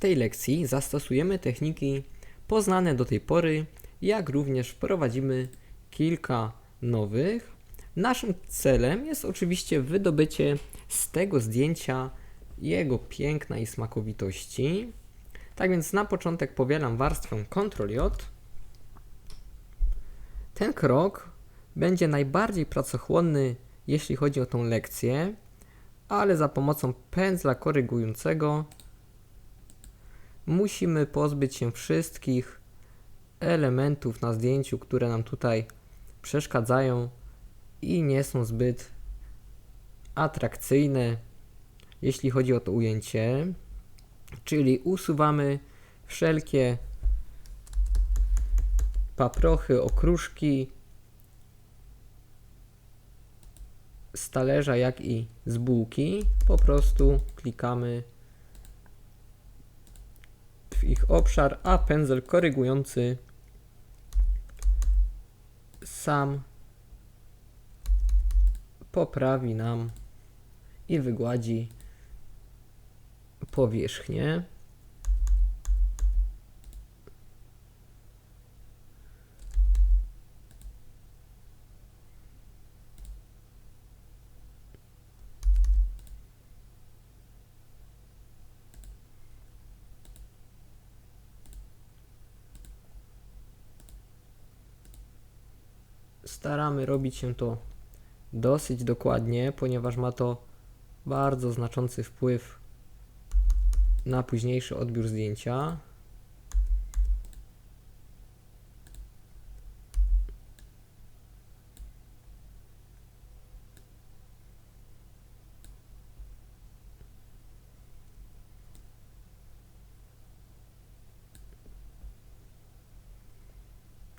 tej lekcji zastosujemy techniki poznane do tej pory, jak również wprowadzimy kilka nowych. Naszym celem jest oczywiście wydobycie z tego zdjęcia jego piękna i smakowitości. Tak więc na początek powielam warstwę Ctrl-J. Ten krok będzie najbardziej pracochłonny, jeśli chodzi o tą lekcję, ale za pomocą pędzla korygującego musimy pozbyć się wszystkich elementów na zdjęciu, które nam tutaj przeszkadzają i nie są zbyt atrakcyjne, jeśli chodzi o to ujęcie. Czyli usuwamy wszelkie paprochy, okruszki z talerza, jak i z bułki. Po prostu klikamy w ich obszar, a pędzel korygujący sam poprawi nam i wygładzi powierzchnię. Staramy robić się to dosyć dokładnie, ponieważ ma to bardzo znaczący wpływ na późniejszy odbiór zdjęcia.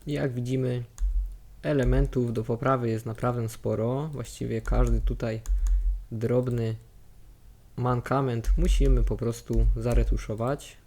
Jak widzimy, elementów do poprawy jest naprawdę sporo. Właściwie każdy tutaj drobny mankament musimy po prostu zaretuszować.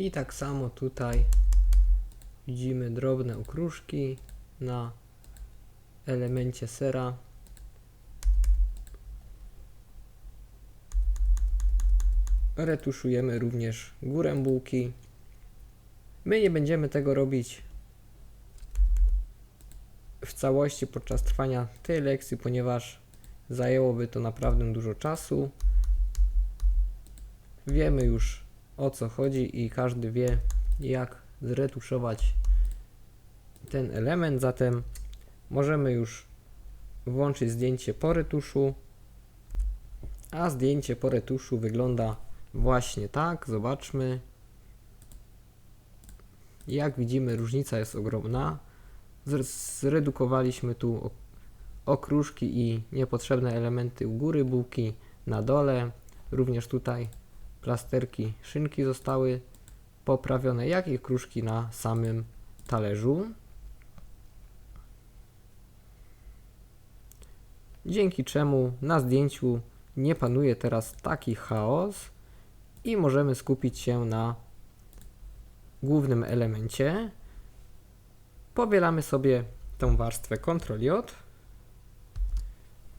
I tak samo tutaj widzimy drobne okruszki na elemencie sera. Retuszujemy również górę bułki. My nie będziemy tego robić w całości podczas trwania tej lekcji, ponieważ zajęłoby to naprawdę dużo czasu. Wiemy już o co chodzi i każdy wie jak zretuszować ten element, zatem możemy już włączyć zdjęcie po retuszu, a zdjęcie po retuszu wygląda właśnie tak, zobaczmy. Jak widzimy różnica jest ogromna. Zredukowaliśmy tu okruszki i niepotrzebne elementy u góry bułki, na dole, również tutaj plasterki szynki zostały poprawione, jak i kruszki na samym talerzu. Dzięki czemu na zdjęciu nie panuje teraz taki chaos i możemy skupić się na głównym elemencie. Powielamy sobie tą warstwę Ctrl-J.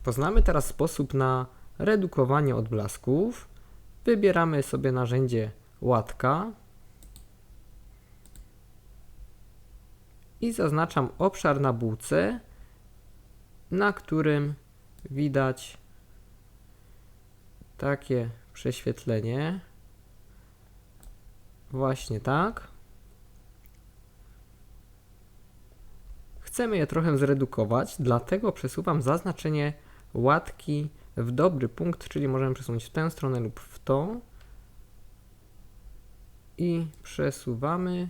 Poznamy teraz sposób na redukowanie odblasków. Wybieramy sobie narzędzie łatka i zaznaczam obszar na bułce, na którym widać takie prześwietlenie. Właśnie tak. Chcemy je trochę zredukować, dlatego przesuwam zaznaczenie łatki w dobry punkt, czyli możemy przesunąć w tę stronę lub w tą. I przesuwamy.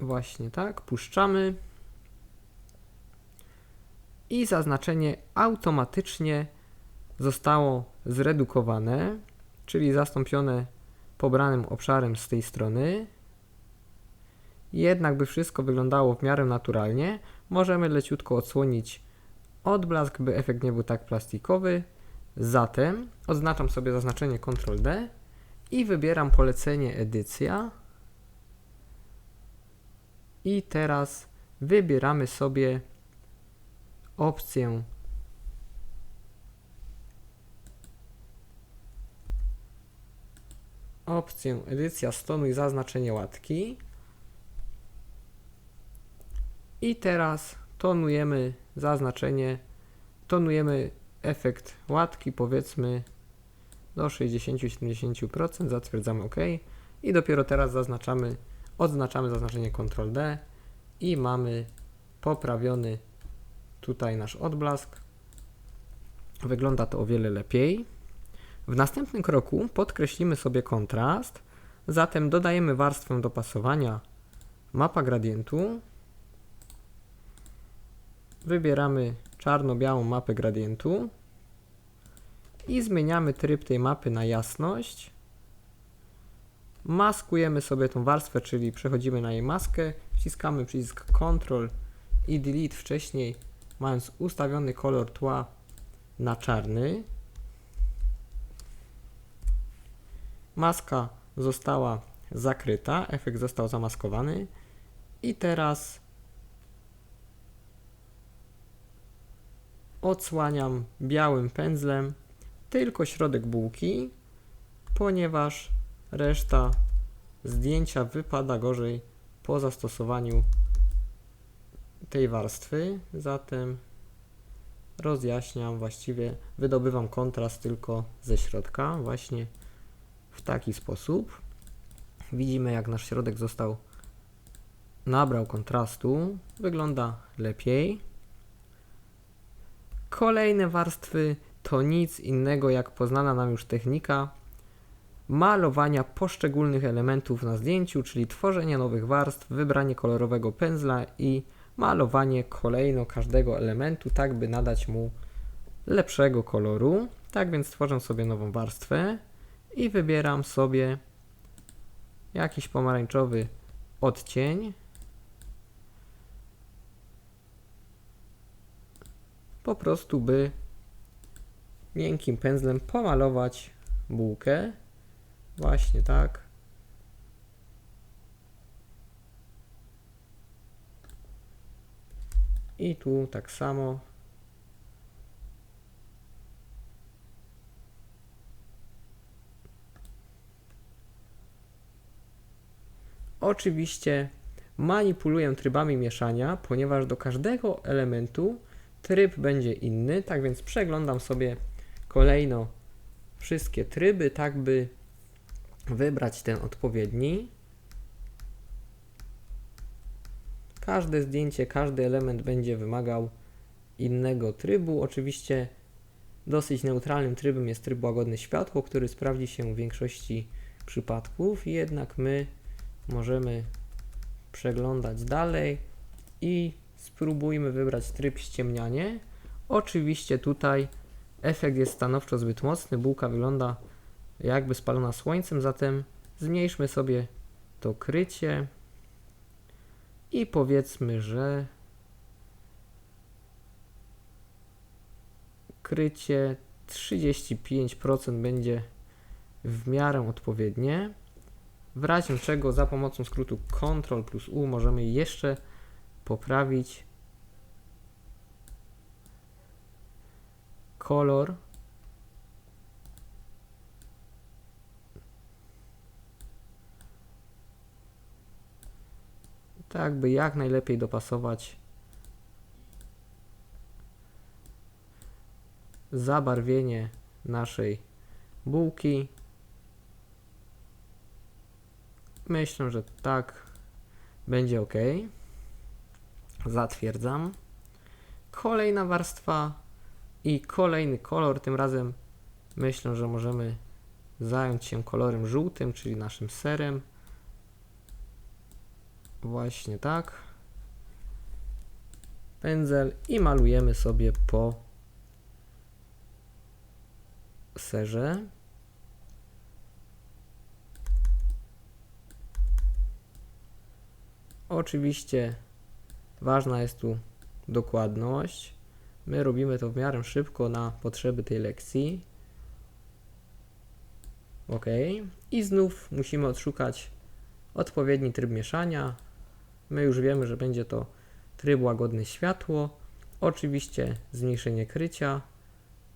Właśnie tak, puszczamy. I zaznaczenie automatycznie zostało zredukowane, czyli zastąpione pobranym obszarem z tej strony. Jednak by wszystko wyglądało w miarę naturalnie, możemy leciutko odsłonić odblask, by efekt nie był tak plastikowy. Zatem oznaczam sobie zaznaczenie Ctrl D i wybieram polecenie edycja. I teraz wybieramy sobie opcję opcję edycja stonu i zaznaczenie łatki. I teraz tonujemy zaznaczenie, tonujemy efekt łatki powiedzmy do 60-70%, zatwierdzamy OK i dopiero teraz zaznaczamy, odznaczamy zaznaczenie Ctrl D i mamy poprawiony tutaj nasz odblask. Wygląda to o wiele lepiej. W następnym kroku podkreślimy sobie kontrast, zatem dodajemy warstwę dopasowania mapa gradientu. Wybieramy czarno-białą mapę gradientu i zmieniamy tryb tej mapy na jasność. Maskujemy sobie tą warstwę, czyli przechodzimy na jej maskę, wciskamy przycisk Ctrl i Delete wcześniej, mając ustawiony kolor tła na czarny. Maska została zakryta, efekt został zamaskowany i teraz odsłaniam białym pędzlem tylko środek bułki, ponieważ reszta zdjęcia wypada gorzej po zastosowaniu tej warstwy, zatem rozjaśniam, właściwie wydobywam kontrast tylko ze środka, właśnie w taki sposób. Widzimy jak nasz środek został nabrał kontrastu, wygląda lepiej. Kolejne warstwy to nic innego jak poznana nam już technika malowania poszczególnych elementów na zdjęciu, czyli tworzenie nowych warstw, wybranie kolorowego pędzla i malowanie kolejno każdego elementu, tak by nadać mu lepszego koloru. Tak więc tworzę sobie nową warstwę i wybieram sobie jakiś pomarańczowy odcień. Po prostu by miękkim pędzlem pomalować bułkę. Właśnie tak. I tu tak samo. Oczywiście manipuluję trybami mieszania, ponieważ do każdego elementu tryb będzie inny, tak więc przeglądam sobie kolejno wszystkie tryby, tak by wybrać ten odpowiedni. Każde zdjęcie, każdy element będzie wymagał innego trybu. Oczywiście dosyć neutralnym trybem jest tryb łagodne światło, który sprawdzi się w większości przypadków, jednak my możemy przeglądać dalej i spróbujmy wybrać tryb ściemnianie. Oczywiście tutaj efekt jest stanowczo zbyt mocny, bułka wygląda jakby spalona słońcem, zatem zmniejszmy sobie to krycie i powiedzmy, że krycie 35% będzie w miarę odpowiednie. W razie czego za pomocą skrótu Ctrl plus U możemy jeszcze poprawić kolor tak by jak najlepiej dopasować zabarwienie naszej bułki. Myślę, że tak będzie ok. Zatwierdzam. Kolejna warstwa i kolejny kolor. Tym razem myślę, że możemy zająć się kolorem żółtym, czyli naszym serem. Właśnie tak. Pędzel i malujemy sobie po serze. Oczywiście ważna jest tu dokładność. My robimy to w miarę szybko na potrzeby tej lekcji. OK. I znów musimy odszukać odpowiedni tryb mieszania. My już wiemy, że będzie to tryb łagodne światło. Oczywiście zmniejszenie krycia,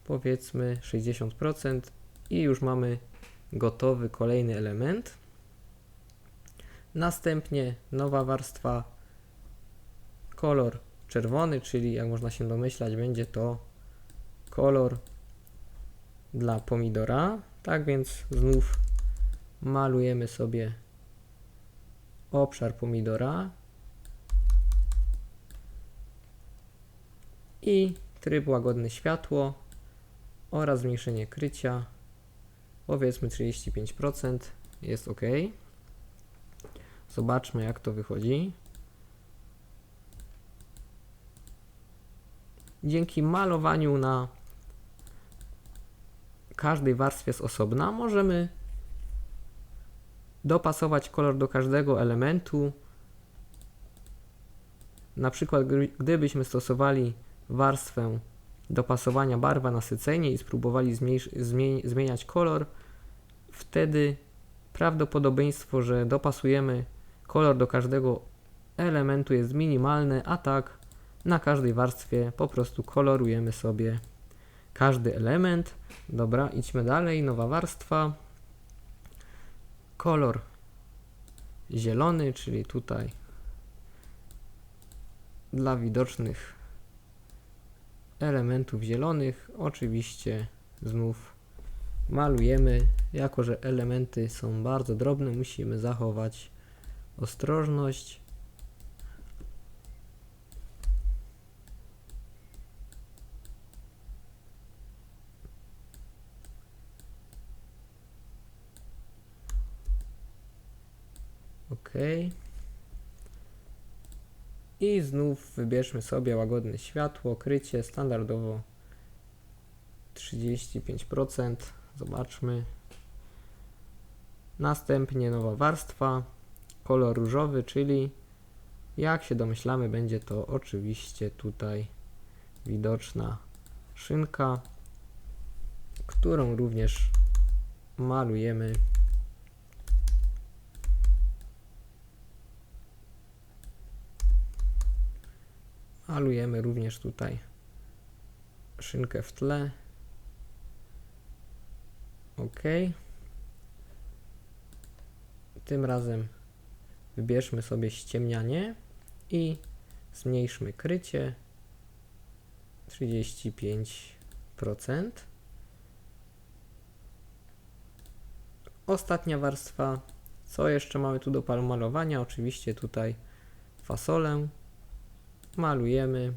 powiedzmy 60% i już mamy gotowy kolejny element. Następnie nowa warstwa, kolor czerwony, czyli jak można się domyślać, będzie to kolor dla pomidora. Tak więc znów malujemy sobie obszar pomidora i tryb łagodne światło oraz zmniejszenie krycia powiedzmy 35% jest ok. Zobaczmy jak to wychodzi. Dzięki malowaniu na każdej warstwie z osobna możemy dopasować kolor do każdego elementu. Na przykład, gdy- gdybyśmy stosowali warstwę dopasowania barwa nasycenie i spróbowali zmieniać kolor, wtedy prawdopodobieństwo, że dopasujemy kolor do każdego elementu jest minimalne, a tak na każdej warstwie po prostu kolorujemy sobie każdy element. Dobra, idźmy dalej. Nowa warstwa. Kolor zielony, czyli tutaj dla widocznych elementów zielonych. Oczywiście znów malujemy. Jako, że elementy są bardzo drobne, musimy zachować ostrożność. OK. I znów wybierzmy sobie łagodne światło, krycie standardowo 35%. Zobaczmy. Następnie nowa warstwa, kolor różowy, czyli jak się domyślamy, będzie to oczywiście tutaj widoczna szynka, którą również malujemy Malujemy również tutaj szynkę w tle. OK. Tym razem wybierzmy sobie ściemnianie i zmniejszmy krycie 35%. Ostatnia warstwa. Co jeszcze mamy tu do malowania? Oczywiście tutaj fasolę malujemy.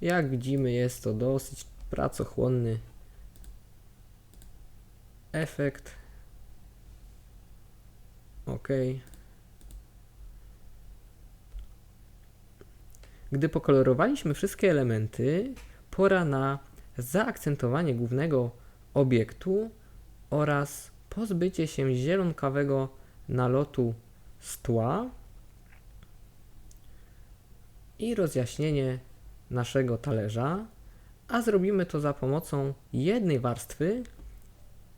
Jak widzimy, jest to dosyć pracochłonny efekt. OK. Gdy pokolorowaliśmy wszystkie elementy, pora na zaakcentowanie głównego obiektu oraz pozbycie się zielonkawego nalotu z tła i rozjaśnienie naszego talerza, a zrobimy to za pomocą jednej warstwy,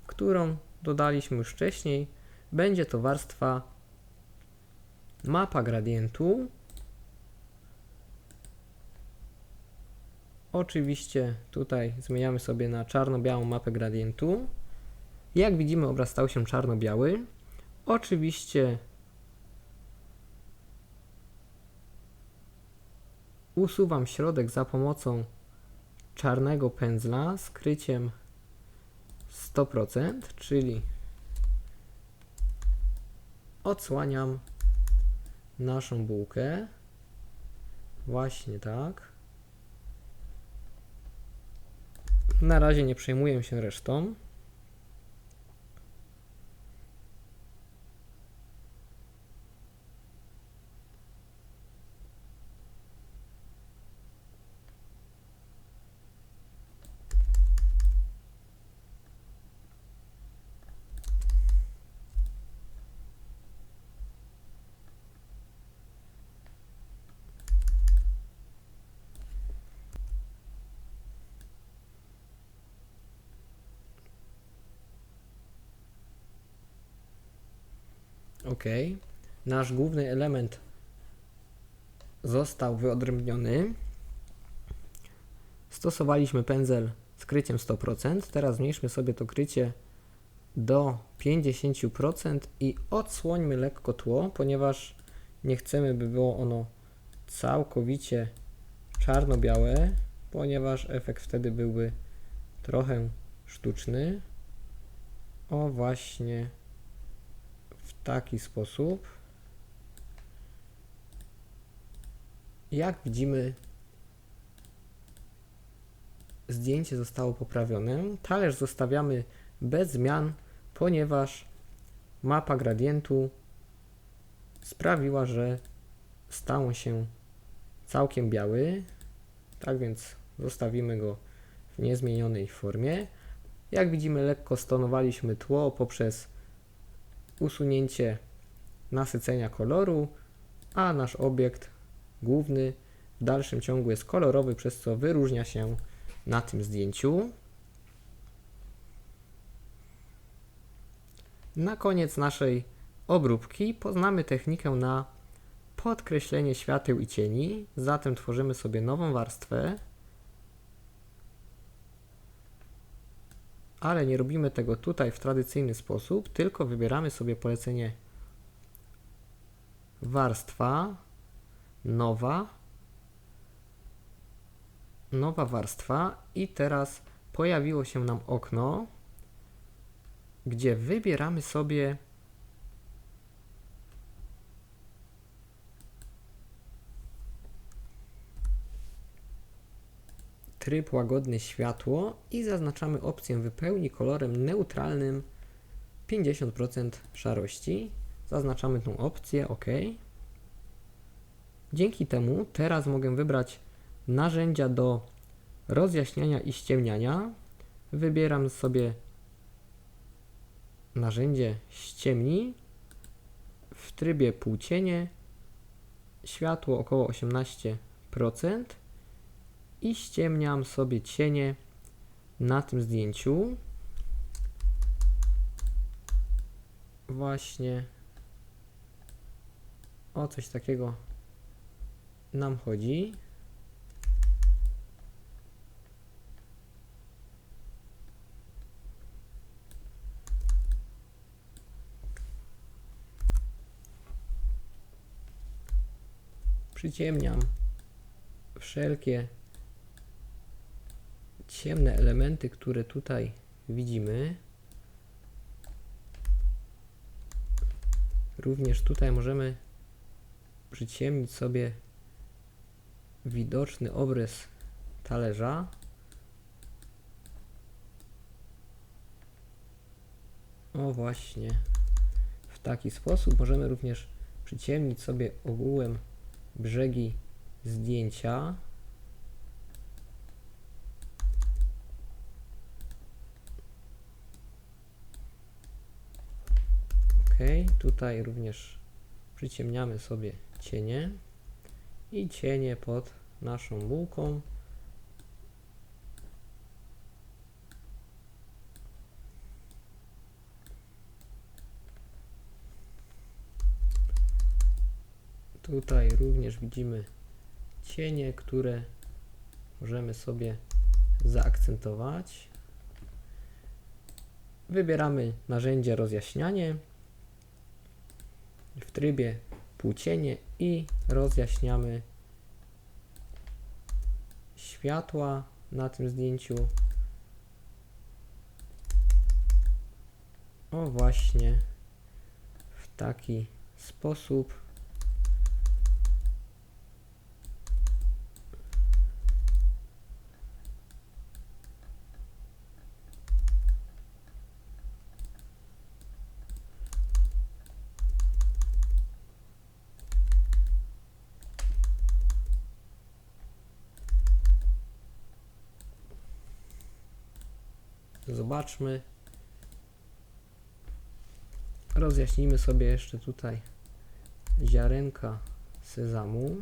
którą dodaliśmy już wcześniej. Będzie to warstwa mapa gradientu. Oczywiście tutaj zmieniamy sobie na czarno-białą mapę gradientu. Jak widzimy obraz stał się czarno-biały. Oczywiście usuwam środek za pomocą czarnego pędzla z kryciem 100%, czyli odsłaniam naszą bułkę. Właśnie tak. Na razie nie przejmuję się resztą. Ok. Nasz główny element został wyodrębniony. Stosowaliśmy pędzel z kryciem 100%. Teraz zmniejszmy sobie to krycie do 50% i odsłońmy lekko tło, ponieważ nie chcemy, by było ono całkowicie czarno-białe, ponieważ efekt wtedy byłby trochę sztuczny. O właśnie taki sposób. Jak widzimy, zdjęcie zostało poprawione. Talerz zostawiamy bez zmian, ponieważ mapa gradientu sprawiła, że stał się całkiem biały. Tak więc zostawimy go w niezmienionej formie. Jak widzimy, lekko stonowaliśmy tło poprzez usunięcie nasycenia koloru, a nasz obiekt główny w dalszym ciągu jest kolorowy, przez co wyróżnia się na tym zdjęciu. Na koniec naszej obróbki poznamy technikę na podkreślenie świateł i cieni. Zatem tworzymy sobie nową warstwę, ale nie robimy tego tutaj w tradycyjny sposób, tylko wybieramy sobie polecenie warstwa, nowa, nowa warstwa i teraz pojawiło się nam okno, gdzie wybieramy sobie tryb łagodne światło i zaznaczamy opcję wypełnij kolorem neutralnym 50% szarości. Zaznaczamy tą opcję OK. Dzięki temu teraz mogę wybrać narzędzia do rozjaśniania i ściemniania. Wybieram sobie narzędzie ściemni w trybie półcienie, światło około 18% i ściemniam sobie cienie na tym zdjęciu. Właśnie o coś takiego nam chodzi. Przyciemniam wszelkie ciemne elementy, które tutaj widzimy. Również tutaj możemy przyciemnić sobie widoczny obrys talerza. O właśnie, w taki sposób możemy również przyciemnić sobie ogółem brzegi zdjęcia. Tutaj również przyciemniamy sobie cienie i cienie pod naszą bułką. Tutaj również widzimy cienie, które możemy sobie zaakcentować. Wybieramy narzędzie rozjaśnianie w trybie półcienie i rozjaśniamy światła na tym zdjęciu. O właśnie w taki sposób. Zobaczmy. Rozjaśnijmy sobie jeszcze tutaj ziarenka sezamu.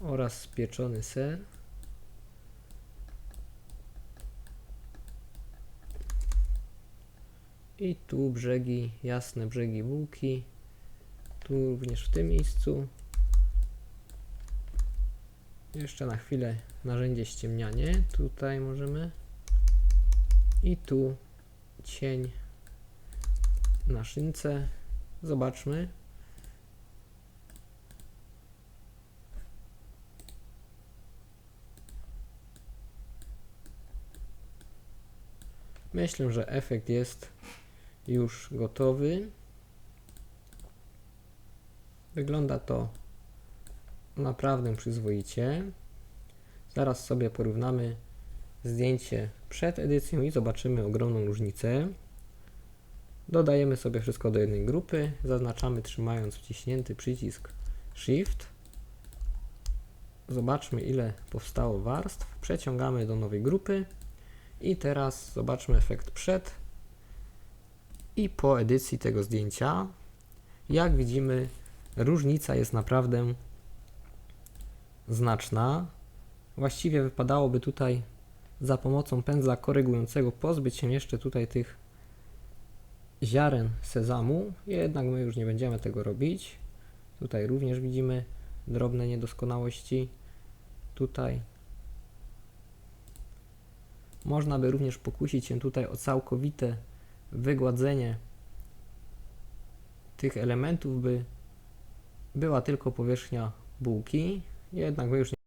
Oraz pieczony ser. I tu brzegi, jasne brzegi bułki. Tu również w tym miejscu. Jeszcze na chwilę narzędzie ściemnianie. Tutaj możemy. I tu cień na szynce. Zobaczmy. Myślę, że efekt jest już gotowy. Wygląda to naprawdę przyzwoicie. Zaraz sobie porównamy zdjęcie przed edycją i zobaczymy ogromną różnicę. Dodajemy sobie wszystko do jednej grupy, zaznaczamy trzymając wciśnięty przycisk Shift. Zobaczmy ile powstało warstw, przeciągamy do nowej grupy i teraz zobaczmy efekt przed i po edycji tego zdjęcia. Jak widzimy różnica jest naprawdę znaczna. Właściwie wypadałoby tutaj za pomocą pędzla korygującego pozbyć się jeszcze tutaj tych ziaren sezamu, jednak my już nie będziemy tego robić. Tutaj również widzimy drobne niedoskonałości. Tutaj można by również pokusić się tutaj o całkowite wygładzenie tych elementów, by była tylko powierzchnia bułki. Jednak my już nie